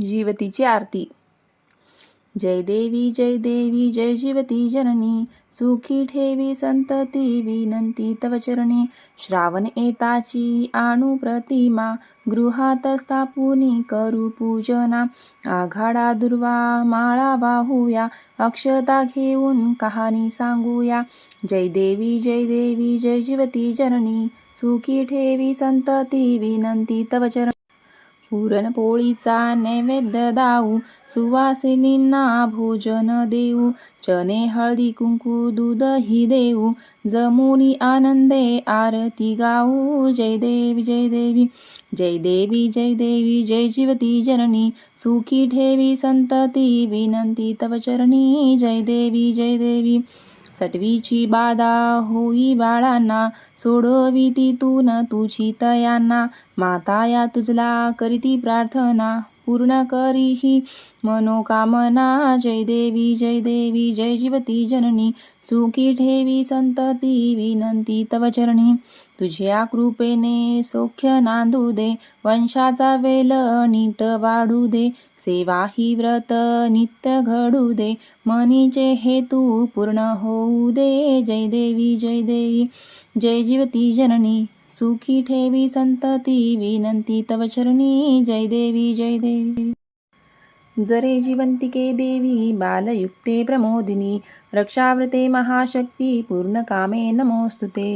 जीवतीची आरती. जय देवी जय देवी जय जीवती जननी सुखी ठेवी संतती विनंती तव चरणी. श्रावण येताची आणू प्रतिमा गृहात स्थापुनी करू पूजना. आघाडा दुर्वा माळा वाहूया अक्षता घेऊन कहाणी सांगूया. जय देवी जय देवी जय जीवती जननी सुखी ठेवी संतती विनंती तव चरणी. पुरणपोळीचा नैवेद्य दाऊ सुवासिनींना भोजन देऊ. चने हळदी कुंकू दूधही देऊ. जमुनी आनंदे आरती गाऊ. जय देवी जय देवी जय देवी जय देवी जय जीवती जननी. सुखी ठेवी संतती विनंती तव चरणी. जय देवी जय देवी सटवीची बाधा होई बाळांना सोडवी तिथून तुझी तयांना. माता या तुझला करीती प्रार्थना पूर्ण करीही. मनोकामना जय देवी जय देवी जय जीवती जननी. सुखी ठेवी संतती विनंती तव चरणी. तुझ्या कृपेने सौख्य नांदू दे वंशाचा वेल नीट वाढू दे. सेवा ही व्रत नित्य घडू दे. मनीचे हेतू पूर्ण होऊ दे. जय देवी जय देवी. जय जीवती जननी. सुखी ठेवी संतती. विनंती तव चरणी. जय देवी जय देवी. जरे जीवंतिके देवी बालयुक्ते प्रमोदिनी. रक्षावृते महाशक्ती पूर्णकामे नमोस्तुते